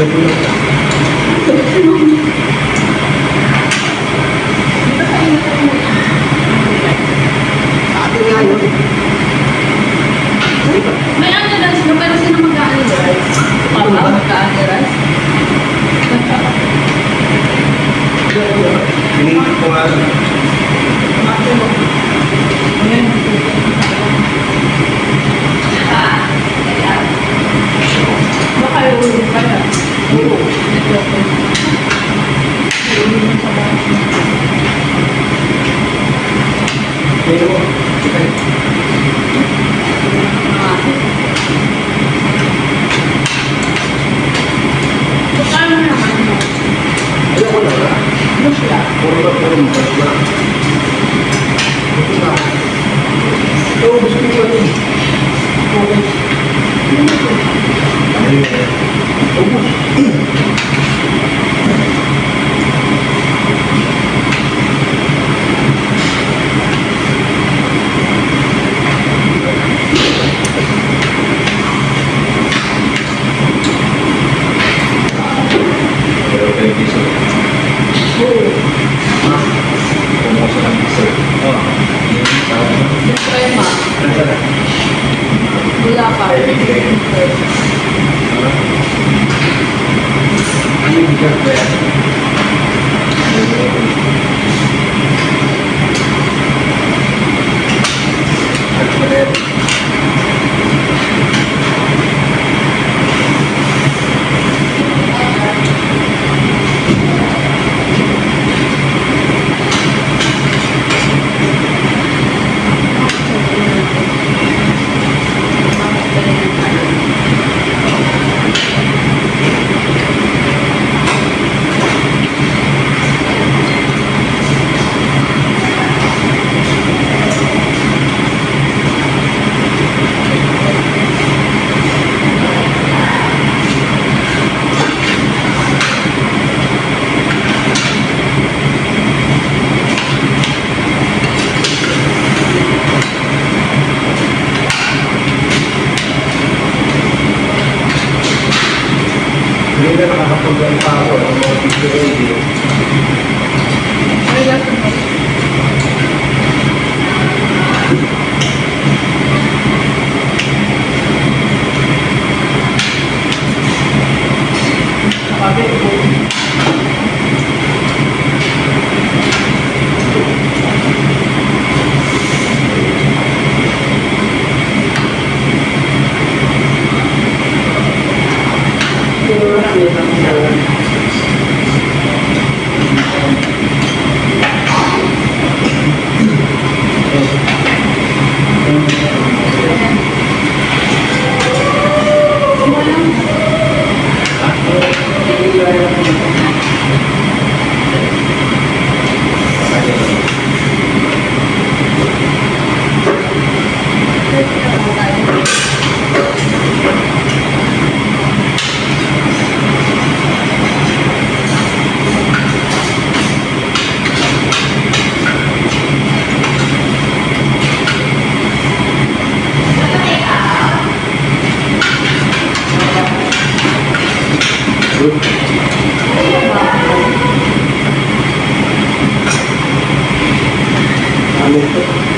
Obrigado. Amém.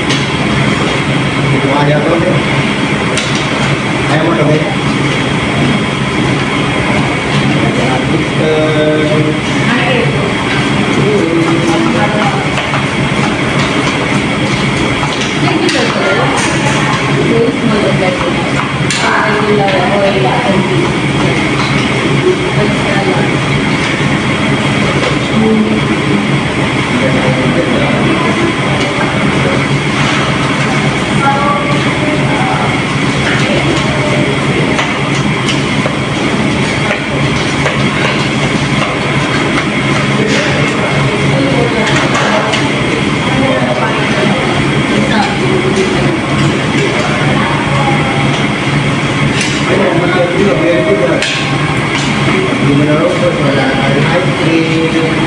Robot. Wala rin ice.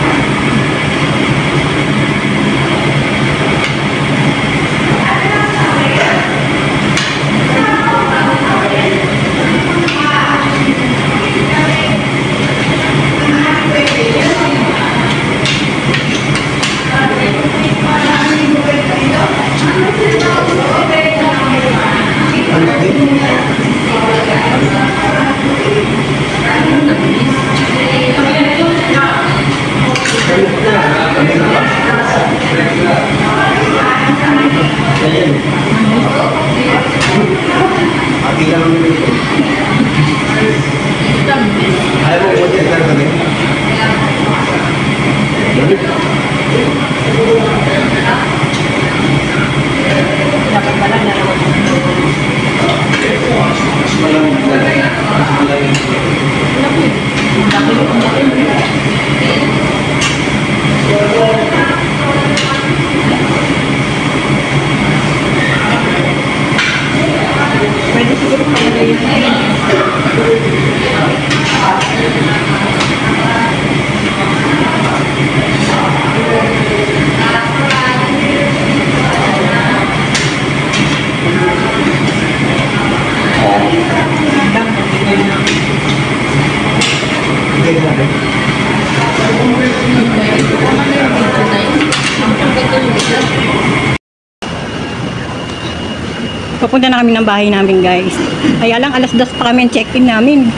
Papunta na kami ng bahay namin guys. Kaya lang alas dos pa kami ang check-in namin.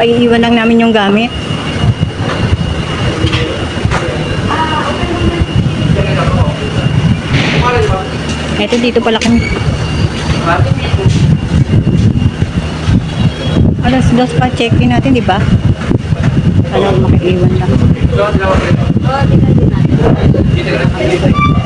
Paiiwan lang namin yung gamit. Eto dito pala kami. Alas dos pa check-in natin, di ba? Kaya makiiwan lang. Ano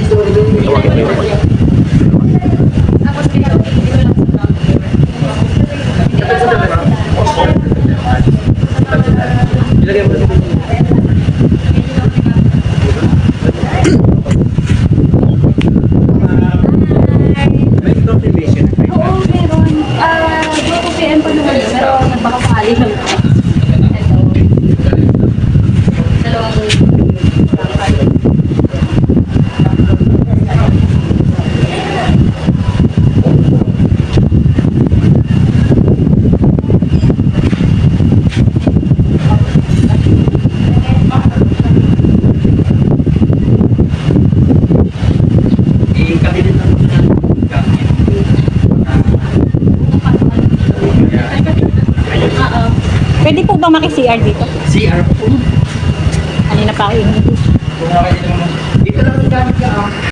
Cristo Ba maki-CR dito? CR po. Ano Kanina pa ako inuwi. Dito lang ang gamit ka ah.